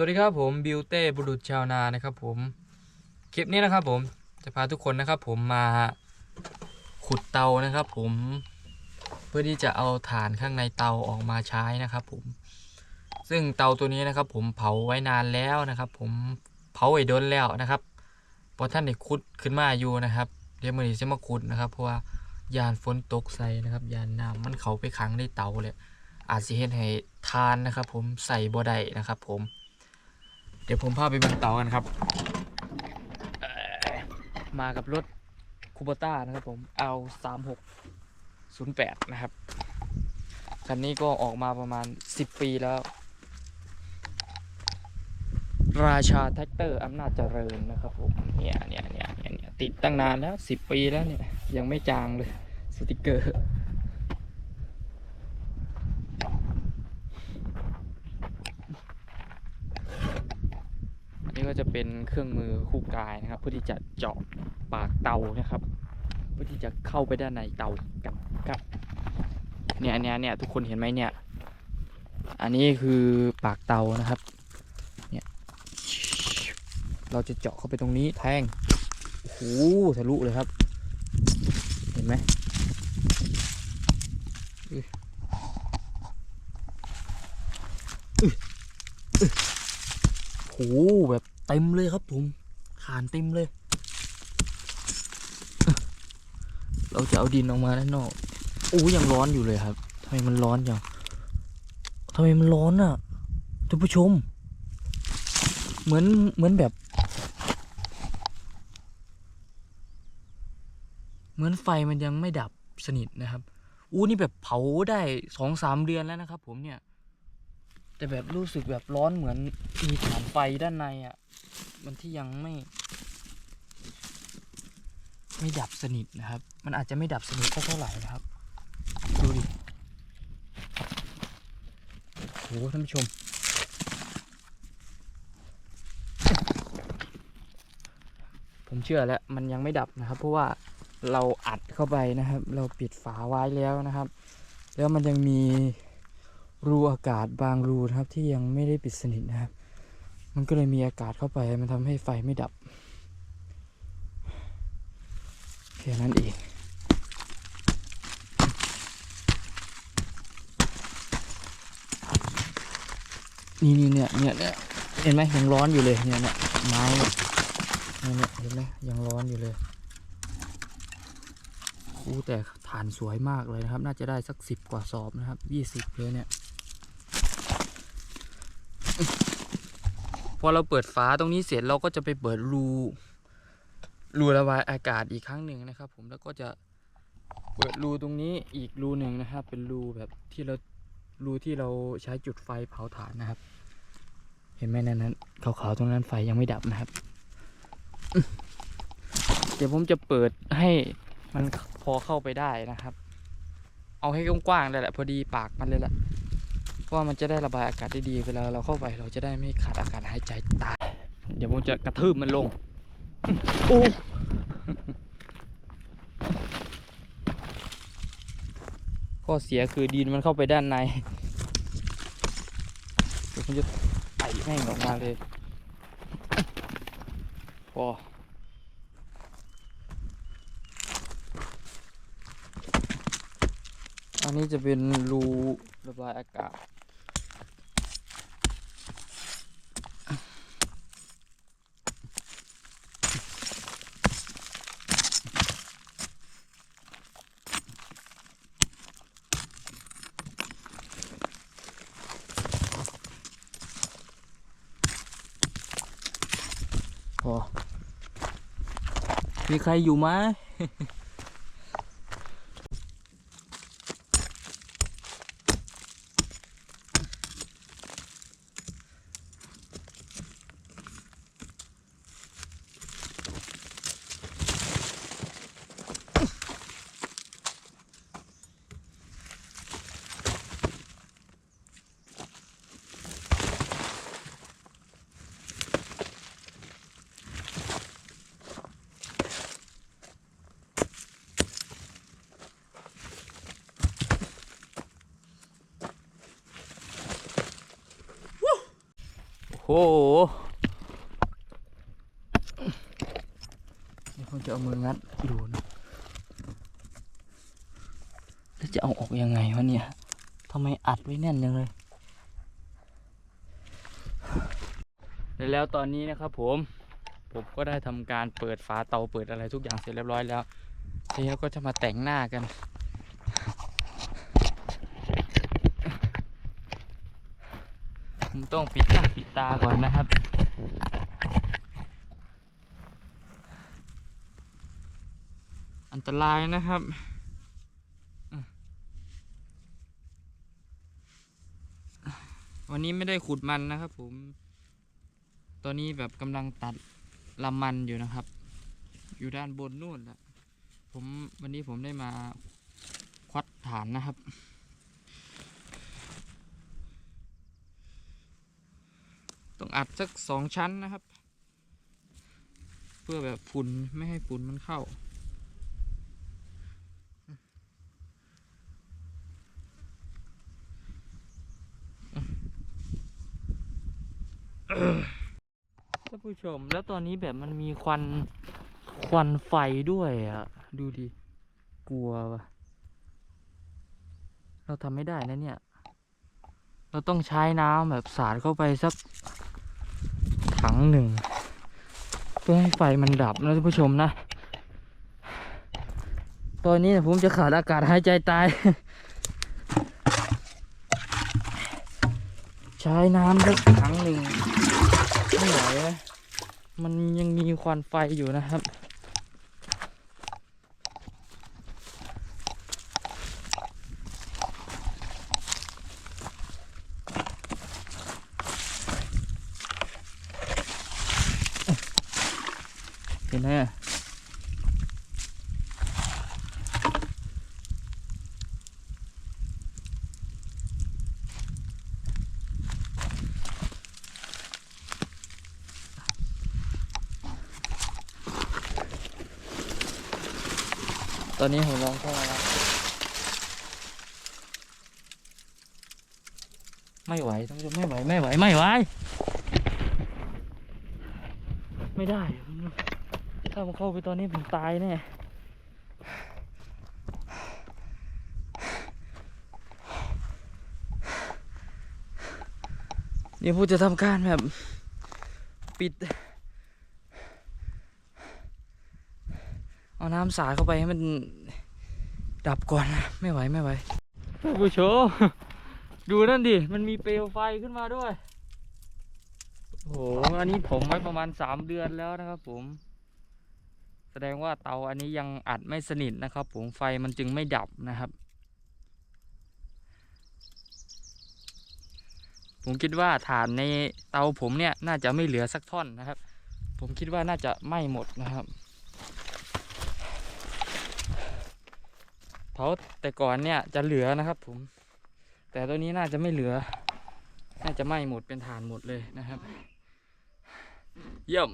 วัสดีครับผมบิวเต้บุรุษชาวนานะครับผมคลิปนี้นะครับผมจะพาทุกคนนะครับผมมาขุดเตานะครับผมเพื่อที่จะเอาถ่านข้างในเตาออกมาใช้นะครับผมซึ่งเตาตัวนี้นะครับผมเผาไว้นานแล้วนะครับ ผมเผาไว้โดนแล้วนะครับพราะท่านได้ขุดขึ้นมาอยู่นะครับเดี๋ยวมือนี้จะมาขุดนะครับเพราะว่ายานฝนตกใส่นะครับยานน้ำมันเขาไปขังในเตาเลยอาจจะเห็นให้ทานนะครับ ผมใส่บ่ได้นะครับ ผม เดี๋ยวผมพาไปเบังเตากันครับ มากับรถคูปต้านะครับผมเอาสามหกศูนย์แปดนะครับ คันนี้ก็ออกมาประมาณสิบปีแล้ว ราชาแท็กเตอร์อำนาจเจริญนะครับผมเนี่ยเนี่ยเนี่ยเนี่ยเนี่ยติดตั้งนานแล้วสิบปีแล้วเนี่ย ยังไม่จางเลยสติกเกอร์ นนี้ก็จะเป็นเครื่องมือคู่กายนะครับ เพื่อที่จะเจาะปากเตานะครับ เพื่อที่จะเข้าไปด้านในเตากับกับเนี่ยเนี่ยเนี่ยทุกคนเห็นไหมเนี่ย อันนี้คือปากเตานะครับเนี่ยเราจะเจาะเข้าไปตรงนี้แทงโอ้โหทะลุเลยครับ เห็นไหมอุ๊ยอุ๊ยอุ๊ยโห แบบเต็มเลยครับผมฐานเต็มเลย เราจะเอาดินออกมาด้านนอกโอ้ยังร้อนอยู่เลยครับทำไมมันร้อนจังทำไมมันร้อนอะท่านผู้ชม เหมือนเหมือนแบบ เหมือนไฟมันยังไม่ดับสนิทนะครับอู้นี่แบบเผาได้สองสามเดือนแล้วนะครับ ผมเนี่ย แต่แบบรู้สึกแบบร้อนเหมือนมีฐานไฟด้านในอะ มันที่ยังไม่ ไม่ดับสนิทนะครับ มันอาจจะไม่ดับสนิทสักเท่าไหร่นะครับ ดูดิโหท่านผู้ชม ผมเชื่อแล้วมันยังไม่ดับนะครับ เพราะว่าเราอัดเข้าไปนะครับ เราปิดฝาไว้แล้วนะครับ แล้วมันยังมี รูอากาศบางรูนะครับที่ยังไม่ได้ปิดสนิทนะครับ มันก็เลยมีอากาศเข้าไปมันทำให้ไฟไม่ดับแค่นั้นเองนี่นี่เนี่ยเนี่ยเนี่ยเห็นไหมยังร้อนอยู่เลยเนี่ยเนี่ยไม้เนี่ยเนี่ยเห็นไหมยังร้อนอยู่เลยอู้แต่ ฐานสวยมากเลยนะครับ น่าจะได้สักสิบกว่าสอบนะครับยี่สิบเลยเนี่ย พอเราเปิดฝาตรงนี้เสร็จเราก็จะไปเปิดรูรูระบายอากาศอีกครั้งหนึ่งนะครับ ผมแล้วก็จะเปิดรูตรงนี้อีกรูหนึ่งนะครับ เป็นรูแบบที่เรารูที่เราใช้จุดไฟเผาถ่านนะครับ เห็นไหมนั่นนั้นขาวๆตรงนั้นไฟยังไม่ดับนะครับ เดี๋ยวผมจะเปิดให้ มันพอเข้าไปได้นะครับ เอาให้กว้างๆเลยแหละ พอดีปากมันเลยแหละเพราะว่ามันจะได้ระบายอากาศได้ดีเวลาเราเข้าไปเราจะได้ไม่ขาดอากาศหายใจตาย เดี๋ยวผมจะกระทืบมันลง โอ้ข้อเสียคือดินมันเข้าไปด้านใน เดี๋ยวผมจะไต่แม่งออกมาเลยพอ อันนี้จะเป็นรูระบายอากาศ พอ มีใครอยู่ไหม เดี๋ยวผมจะเอามืองัดดูนะแล้วจะเอาออกยังไงวะเนี่ยทำไมอัดไว้แน่นจังเลย แล้วตอนนี้นะครับผม ผมก็ได้ทำการเปิดฝาเตาเปิดอะไรทุกอย่างเสร็จเรียบร้อยแล้วทีนี้เราก็จะมาแต่งหน้ากัน ผมต้องปิดหน้าปิดตาก่อนนะครับ อันตรายนะครับวันนี้ไม่ได้ขุดมันนะครับผม ตอนนี้แบบกำลังตัดลำมันอยู่นะครับ อยู่ด้านบนนู่นแหละผมวันนี้ผมได้มาควัดฐานนะครับ ต้องอัดสักสองชั้นนะครับ เพื่อแบบฝุ่นไม่ให้ฝุ่นมันเข้า ท่านผู้ชมแล้วตอนนี้แบบมันมีควันควันไฟด้วยอะดูดิ กลัววะเราทำไม่ได้นะเนี่ย เราต้องใช้น้ำแบบสาดเข้าไปสักถั งหนึ่งเพื่อให้ไฟมันดับนะท่านผู้ชมนะ ตอนนี้ผมจะขาดอากาศหายใจตาย ใช้น้ำสักถังหนึ่งไม่ไหวมันยังมีควันไฟอยู่นะครับ เห็นไหมอะตอนนี้ผมลองเข้ามาแล้วไม่ไหวท่านผู้ชมไม่ไหว ไม่ไหว ไม่ไหว ไม่ได้ ถ้าผมเข้าไปตอนนี้ผมตายแน่เดี๋ยวผมจะทำการแบบ ปิด เอาน้ำสาเข้าไปให้มันดับก่อนนะไม่ไหวไม่ไหวผู้ชมดูนั่นดิ มันมีเปลวไฟขึ้นมาด้วย โอ้โห อันนี้ผมไว้ประมาณสามเดือนแล้วนะครับผม ดงว่าเตาอันนี้ยังอัดไม่สนิทนะครับ ผมไฟมันจึงไม่ดับนะครับ ผมคิดว่าฐานในเตาผมเนี่ยน่าจะไม่เหลือสักท่อนนะครับ ผมคิดว่าน่าจะไหม้หมดนะครับเผาแต่ก่อนเนี่ยจะเหลือนะครับผม แต่ตัวนี้น่าจะไม่เหลือ น่าจะไหม้หมดเป็นฐานหมดเลยนะครับ เยี่ยม